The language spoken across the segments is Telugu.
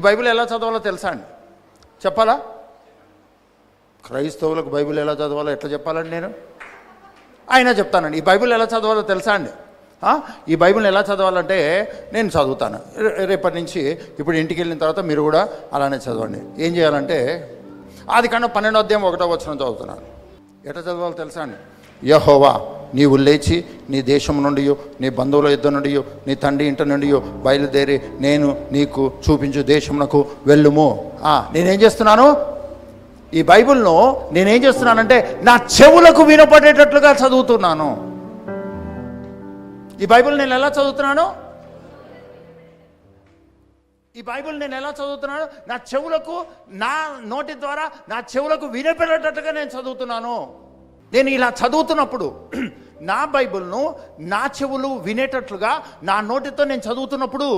ఈ బైబిల్ ఎలా చదవాలో తెలుసా అండి? చెప్పాలా? క్రైస్తవులకు బైబిల్ ఎలా చదవాలో ఎట్లా చెప్పాలండి నేను? అయినా చెప్తానండి. ఈ బైబిల్ ఎలా చదవాలో తెలుసా అండి? ఈ బైబిల్ని ఎలా చదవాలంటే నేను చదువుతాను. రేపటి నుంచి ఇప్పుడు ఇంటికి వెళ్ళిన తర్వాత మీరు కూడా అలానే చదవండి. ఏం చేయాలంటే అది కన్నా పన్నెండో అధ్యాయం ఒకటో వచ్చిన చదువుతున్నాను. ఎట్లా చదవాలో తెలుసా అండి? యహోవా నీవు లేచి నీ దేశం నుండి నీ బంధువుల యుద్ధం నుండి నీ తండ్రి ఇంటి నుండి బయలుదేరి నేను నీకు చూపించు దేశమునకు వెళ్ళుము. నేనేం చేస్తున్నాను? ఈ బైబిల్ను నేనేం చేస్తున్నానంటే నా చెవులకు వినపడేటట్లుగా చదువుతున్నాను. ఈ బైబిల్ నేను ఎలా చదువుతున్నాను? ఈ బైబిల్ నేను ఎలా చదువుతున్నాను? నా చెవులకు నా నోటి ద్వారా నా చెవులకు వినపడేటట్టుగా నేను చదువుతున్నాను. నేను ఇలా చదువుతున్నప్పుడు నా బైబిల్ను నా చెవులు వినేటట్లుగా నా నోటితో నేను చదువుతున్నప్పుడు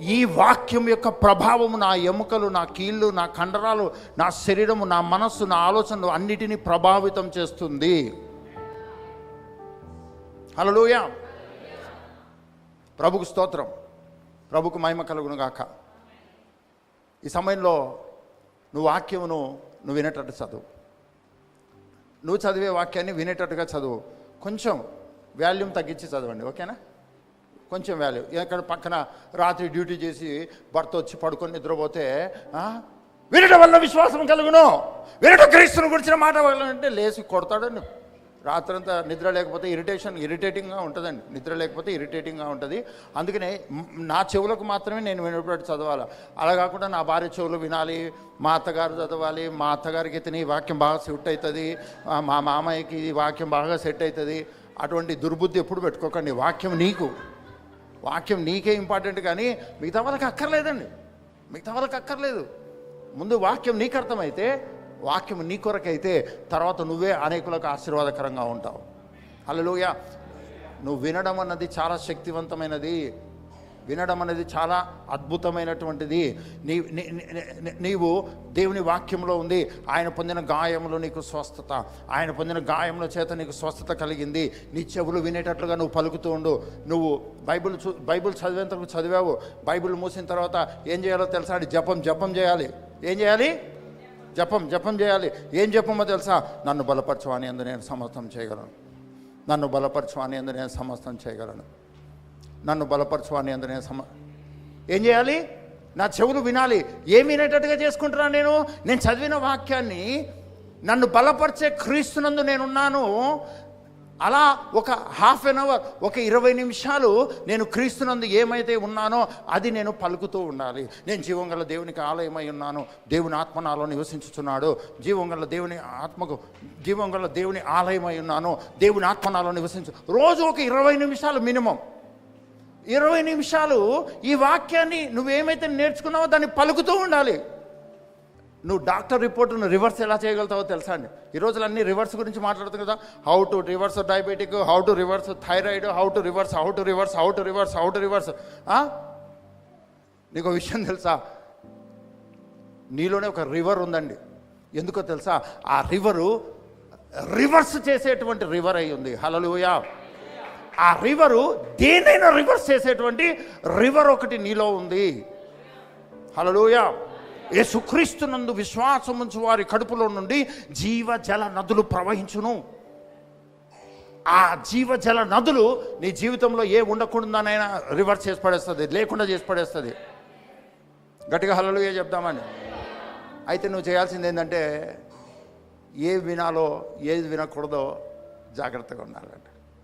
ఈ వాక్యం యొక్క ప్రభావము నా ఎముకలు నా కీళ్ళు నా కండరాలు నా శరీరము నా మనస్సు నా ఆలోచనలు అన్నిటినీ ప్రభావితం చేస్తుంది. హలోయ ప్రభుకు స్తోత్రం. ప్రభుకు మహిమ కలుగును గాక. ఈ సమయంలో నువ్వు వాక్యమును నువ్వు వినేటట్టు చదువు. నువ్వు చదివే వాక్యాన్ని వినేటట్టుగా చదువు. కొంచెం వాల్యూమ్ తగ్గించి చదవండి ఓకేనా? కొంచెం వాల్యూ. ఎక్కడ పక్కన రాత్రి డ్యూటీ చేసి భర్త వచ్చి పడుకొని నిద్రపోతే వినడం వల్ల విశ్వాసం కలుగును. వినడం క్రీస్తుని గురించిన మాట అంటే లేచి కొడతాడని రాత్రంతా నిద్ర లేకపోతే ఇరిటేషన్ ఇరిటేటింగ్గా ఉంటుందండి. నిద్ర లేకపోతే ఇరిటేటింగ్గా ఉంటుంది. అందుకనే నా చెవులకు మాత్రమే నేను వినపడి చదవాలి. అలా కాకుండా నా భార్య చెవులు వినాలి మా అత్తగారు చదవాలి మా అత్తగారికి ఇతని వాక్యం బాగా సెట్ అవుతుంది మా మామయ్యకి ఈ వాక్యం బాగా సెట్ అవుతుంది అటువంటి దుర్బుద్ధి ఎప్పుడు పెట్టుకోకండి. వాక్యం నీకు. వాక్యం నీకే ఇంపార్టెంట్ కానీ మిగతా వాళ్ళకి అక్కర్లేదండి. మిగతా వాళ్ళకి అక్కర్లేదు. ముందు వాక్యం నీకు అర్థమైతే వాక్యం నీ కొరకైతే తర్వాత నువ్వే అనేకులకు ఆశీర్వాదకరంగా ఉంటావు. హల్లెలూయ. నువ్వు వినడం అన్నది చాలా శక్తివంతమైనది. వినడం అనేది చాలా అద్భుతమైనటువంటిది. నీ నీవు దేవుని వాక్యంలో ఉంది. ఆయన పొందిన గాయంలో నీకు స్వస్థత. ఆయన పొందిన గాయంలో చేత నీకు స్వస్థత కలిగింది. నీ చెవులు వినేటట్లుగా నువ్వు పలుకుతూ ఉండు. నువ్వు బైబిల్ చూ బైబిల్ చదివేంతకు చదివావు. బైబిల్ మూసిన తర్వాత ఏం చేయాలో తెలుసా? అంటే జపం జపం చేయాలి. ఏం చేయాలి? జపం జపం చేయాలి. ఏం జపమో తెలుసా? నన్ను బలపరచు అని నేను సమస్తం చేయగలను. నన్ను బలపరచు అని నేను సమస్తం చేయగలను. నన్ను బలపరచు అని అందు నేను సమ ఏం చేయాలి? నా చెవులు వినాలి. ఏం వినేటట్టుగా చేసుకుంటున్నాను నేను? నేను చదివిన వాక్యాన్ని నన్ను బలపరిచే క్రీస్తునందు నేనున్నాను. అలా ఒక హాఫ్ అన్ అవర్ ఒక ఇరవై నిమిషాలు నేను క్రీస్తునందు ఏమైతే ఉన్నానో అది నేను పలుకుతూ ఉండాలి. నేను జీవంగల దేవునికి ఆలయమై ఉన్నాను. దేవుని ఆత్మ నాలో నివసించుతున్నాడు జీవంగల దేవుని ఆత్మకు జీవంగల దేవుని ఆలయమై ఉన్నాను. దేవుని ఆత్మ నాలో నివసించు. రోజు ఒక ఇరవై నిమిషాలు మినిమం. ఇరవై నిమిషాలు ఈ వాక్యాన్ని నువ్వేమైతే నేర్చుకున్నావో దాన్ని పలుకుతూ ఉండాలి. నువ్వు డాక్టర్ రిపోర్ట్ను రివర్స్ ఎలా చేయగలుగుతావో తెలుసా అండి? ఈ రోజులు అన్ని రివర్స్ గురించి మాట్లాడుతుంది కదా. How to reverse diabetic how to reverse thyroid how to reverse how to reverse how to reverse how to reverse నీకు విషయం తెలుసా? నీలోనే ఒక రివర్ ఉందండి. ఎందుకో తెలుసా? ఆ రివరు రివర్స్ చేసేటువంటి రివర్ అయి ఉంది. హలలుయా ఆ రివరు దేనైనా రివర్స్ చేసేటువంటి రివర్ ఒకటి నీలో ఉంది. హలలుయా యేసుక్రీస్తునందు విశ్వాసముంచు వారి కడుపులో నుండి జీవజల నదులు ప్రవహించును. ఆ జీవజల నదులు నీ జీవితంలో ఏ ఉండకుండానైనా రివర్స్ చేసి పడేస్తుంది లేకుండా చేసి పడేస్తుంది. గట్టిగా హలలుయ చెప్దామని. అయితే నువ్వు చేయాల్సింది ఏంటంటే ఏది వినాలో ఏది వినకూడదో జాగ్రత్తగా ఉండాలంట.